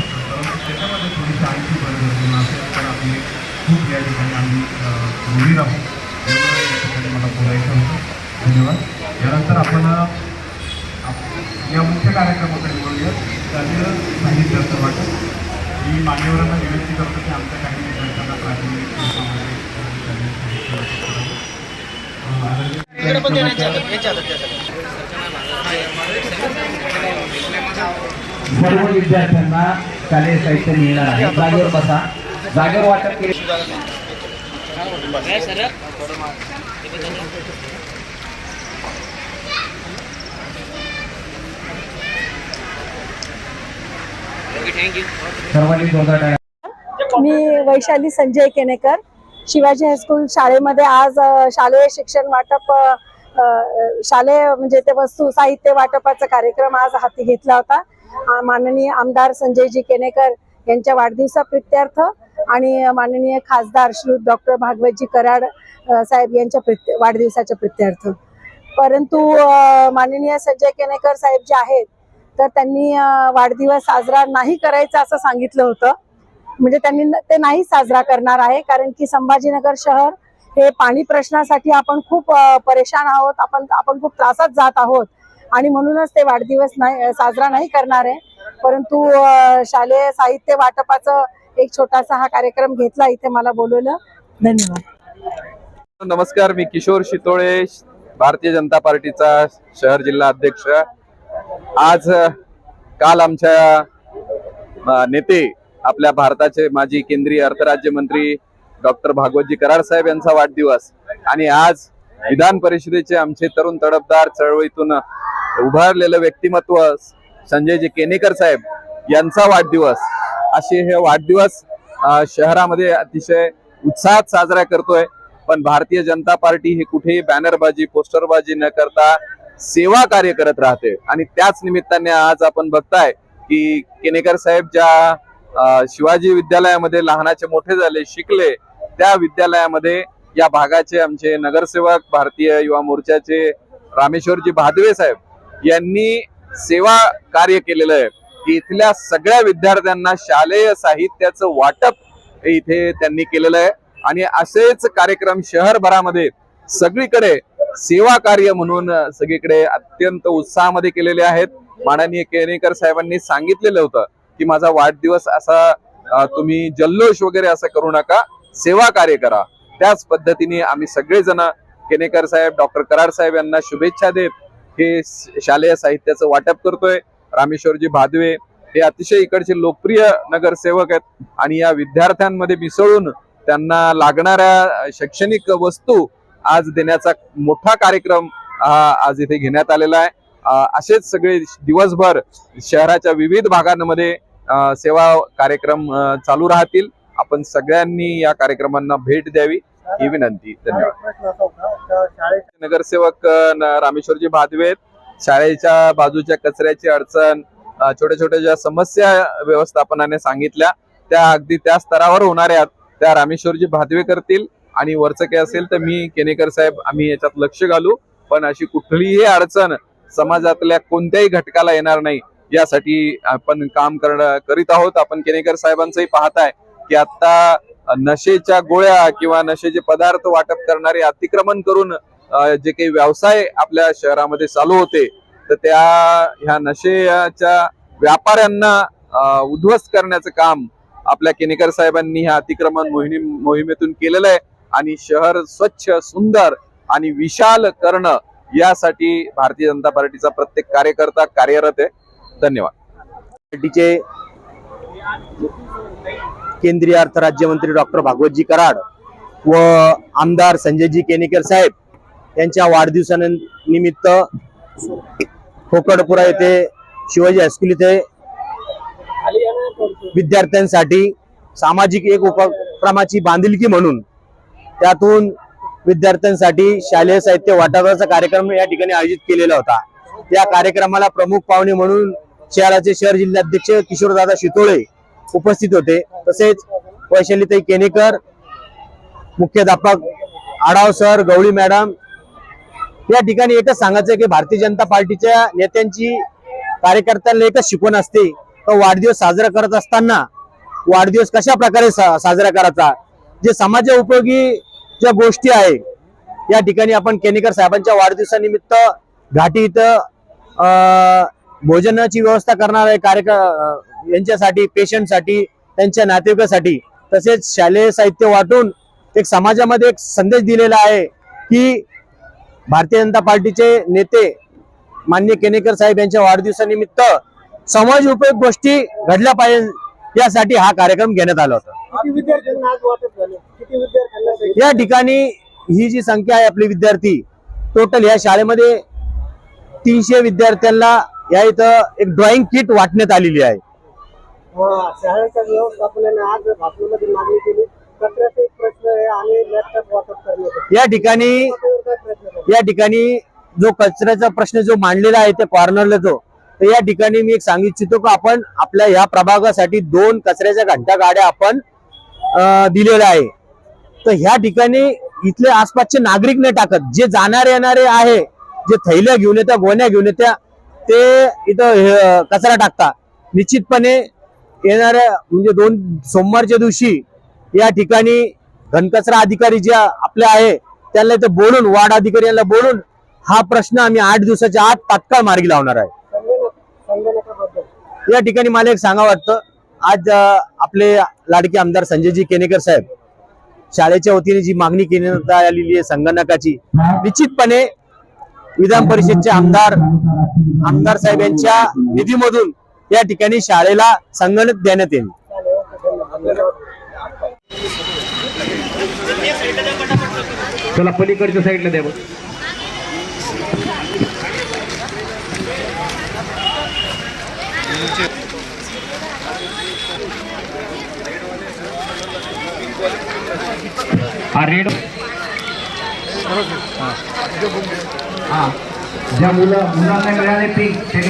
त्याच्यामध्ये थोडीशी आणखी गरज असेल तर आपली खूप या ठिकाणी आम्ही रुबीर आहोत त्यामुळे या ठिकाणी मला बोलायचं होतं. धन्यवाद. यानंतर आपण या मुख्य कार्यक्रमाकडे बोलूया त्यातील साहित्य असं वाटत. मी मान्यवरांना विनंती करतो की आमच्या काही विद्यार्थ्यांना प्राथमिक सर्व विद्यार्थ्यांना शालेय साहित्य मिळणार आहे. जागेवर बसा. जागेवर वाटप केले. सर्वांनी जोरदार मी वैशाली संजय केनेकर शिवाजी हायस्कूल शाळेमध्ये आज शालेय शिक्षण वाटप शालेय म्हणजे ते वस्तू साहित्य वाटपाचा कार्यक्रम आज हाती घेतला होता. माननीय आमदार संजयजी केनेकर यांच्या वाढदिवसाप्रित्यर्थ आणि माननीय खासदार श्री डॉक्टर भागवतजी कराड साहेब यांच्या प्रित्य वाढदिवसाच्या प्रित्यर्थ. परंतु माननीय संजय केनेकर साहेब जे आहेत तर त्यांनी वाढदिवस साजरा नाही करायचा असं सांगितलं होतं. म्हणजे त्यांनी ते नाही साजरा करणार आहे कारण की संभाजीनगर शहर हे पाणी प्रश्नासाठी आपण खूप परेशान आहोत आपण आपण खूप त्रासात जात आहोत. आणि म्हणूनच ते वाढदिवस नाही साजरा नाही करणार आहे. परंतु शालेय साहित्य वाटपाचं एक छोटासा हा कार्यक्रम घेतला इथे मला बोलवलं. धन्यवाद. नमस्कार मी किशोर शितोळे भारतीय जनता पार्टीचा शहर जिल्हा अध्यक्ष. आज काल आमच्या नेते आपल्या भारताचे माजी केंद्रीय अर्थराज्यमंत्री डॉक्टर भागवतजी कराड साहेब यांचा वाढदिवस. आणि आज विधान परिषदेचे आमचे तरुण तडफदार चळवळीतून उभारलेलं व्यक्तिमत्व संजयजी केनेकर साहेब यांचा वाढदिवस. असे हे वाढदिवस शहरामध्ये अतिशय उत्साहात साजरा करतोय. पण भारतीय जनता पार्टी ही कुठेही बॅनरबाजी पोस्टरबाजी न करता सेवा कार्य करत राहते. आणि त्याच निमित्ताने आज आपण बघताय की केनेकर साहेब ज्या शिवाजी विद्यालयामध्ये लहानाचे मोठे झाले शिकले त्या विद्यालयामध्ये या भागाचे आमचे नगरसेवक भारतीय युवा मोर्चाचे रामेश्वरजी भादवे साहेब यांनी सेवा कार्य केलेलं आहे. की इथल्या सगळ्या विद्यार्थ्यांना शालेय साहित्याचं वाटप इथे त्यांनी केलेलं आहे. आणि असेच कार्यक्रम शहरभरामध्ये सगळीकडे सेवा कार्य म्हणून सगळीकडे अत्यंत उत्साहामध्ये केलेले आहेत. माननीय केनेकर साहेबांनी सांगितलेलं होतं की माझा वाढदिवस असा तुम्ही जल्लोष वगैरे असं करू नका. सेवा कार्य करा. त्याच पद्धतीने आम्ही सगळेजण केनेकर साहेब डॉक्टर कराड साहेब यांना शुभेच्छा देत हे शालेय साहित्याचं वाटप करतोय. रामेश्वरजी भादवे हे अतिशय इकडचे लोकप्रिय नगरसेवक आहेत. आणि या विद्यार्थ्यांमध्ये मिसळून त्यांना लागणाऱ्या शैक्षणिक वस्तू आज देण्याचा मोठा कार्यक्रम हा आज इथे घेण्यात आलेला आहे. असेच सगळे दिवसभर शहराच्या विविध भागांमध्ये सेवा कार्यक्रम चालू राहतील. आपण सगळ्यांनी या कार्यक्रमांना भेट द्यावी. ही विनंती. धन्यवाद. नगरसेवक रामेश्वरजी भादवे आहेत. शाळेच्या बाजूच्या कचऱ्याची अडचण छोट्या छोट्या ज्या समस्या व्यवस्थापनाने सांगितल्या. त्या अगदी त्या स्तरावर होणाऱ्या आहेत. त्या रामेश्वरजी भादवे करतील आणि वरचं काही असेल तर मी केनेकर साहेब आम्ही याच्यात लक्ष घालू. पण अशी कुठलीही अडचण समाजातल्या कोणत्याही घटकाला येणार नाही. यासाठी आपण काम करणं करीत आहोत. आपण केनेकर साहेबांचंही पाहताय की आता नशेच्या गोळ्या किंवा नशेचे पदार्थ वाटप करणारे अतिक्रमण करून जे काही व्यवसाय आपल्या शहरामध्ये चालू होते तर त्या ह्या नशेच्या व्यापाऱ्यांना उद्ध्वस्त करण्याचं काम आपल्या केनेकर साहेबांनी ह्या अतिक्रमण मोहिनी मोहिमेतून केलेलं आहे. आणि शहर स्वच्छ सुंदर आणि विशाल करणं यासाठी भारतीय जनता पार्टीचा प्रत्येक कार्यकर्ता कार्यरत आहे. धन्यवाद. पार्टीचे केंद्रीय अर्थ राज्यमंत्री डॉक्टर भागवतजी कराड व आमदार संजयजी केनेकर साहेब यांच्या वाढदिवसानिमित्त खोकडपुरा येथे शिवाजी हायस्कूल येथे विद्यार्थ्यांसाठी सामाजिक एक उपक्रमाची बांधिलकी म्हणून त्यातून विद्यार्थ्यांसाठी शालेय साहित्य वाटपाचा कार्यक्रम या ठिकाणी आयोजित केलेला होता. त्या कार्यक्रमाला प्रमुख पाहुणे म्हणून शहराचे शहर जिल्हाध्यक्ष किशोरदादा शितोळे उपस्थित होते. तसेच वैशालीताई केनेकर मुख्याध्यापक आढाव सर गवळी मॅडम या ठिकाणी एकच सांगायचं की भारतीय जनता पार्टीच्या नेत्यांची कार्यकर्त्यांना एकच शिकवण असते. तर वाढदिवस साजरा करत असताना वाढदिवस कशा प्रकारे सा- साजरा करायचा? जे समाज उपयोगी ज्या गोष्टी आहे या ठिकाणी आपण केनेकर साहेबांच्या वाढदिवसानिमित्त घाटी इथं अं, भोजनाची व्यवस्था करणार आहे कार्यक्रम यांच्यासाठी पेशंटसाठी त्यांच्या नातेवाईकासाठी तसेच शालेय साहित्य वाटून एक समाजामध्ये एक संदेश दिलेला आहे की भारतीय जनता पार्टीचे नेते मान्य केनेकर साहेब यांच्या वाढदिवसानिमित्त समाज उपयोग गोष्टी घडल्या पाहिजे यासाठी हा कार्यक्रम घेण्यात आला होता. या ठिकाणी ही जी संख्या आहे आपली विद्यार्थी टोटल या शाळेमध्ये तीनशे विद्यार्थ्यांना या इथं एक ड्रॉइंग किट वाटण्यात आलेली आहे. शाळेच्या व्यवस्थापनाने आज मागणी केली. कचऱ्याचा एक प्रश्न आहे आणि लॅपटॉप वाटप करण्याचा या ठिकाणी? या ठिकाणी जो कचऱ्याचा प्रश्न जो मांडलेला आहे त्या कॉर्नरला जो तर या ठिकाणी मी एक सांगू इच्छितो की आपण आपल्या या प्रभागासाठी दोन कचऱ्याच्या घंटा गाड्या आपण दिलेल्या आहे. तर ह्या ठिकाणी इथले आसपासचे नागरिक नाही टाकत. जे जाणारे येणारे आहे जे थैल्या घेऊन येत्या गोण्या घेऊन येत्या ते इथं कचरा टाकता निश्चितपणे येणाऱ्या म्हणजे दोन सोमवारच्या दिवशी या ठिकाणी घनकचरा अधिकारी जे आपले आहे त्यांना इथं बोलून वार्ड अधिकारी यांना बोलून हा प्रश्न आम्ही आठ दिवसाच्या आत तात्काळ मार्गी लावणार आहे. या ठिकाणी मला एक सांगा वाटतं आज आपले लाडके आमदार संजयजी केनेकर साहेब शाळेच्या वतीने जी मागणी करण्यात आलेली आहे संगणकाची निश्चितपणे विधान परिषदचे आमदार आमदार साहेब यांच्या निधीमधून या ठिकाणी शाळेला संगणक देण्यात येईल. चला पलीकडच्या साईडला द्या रेड. हा. ज्या मुलं मुलांना मिळाले pink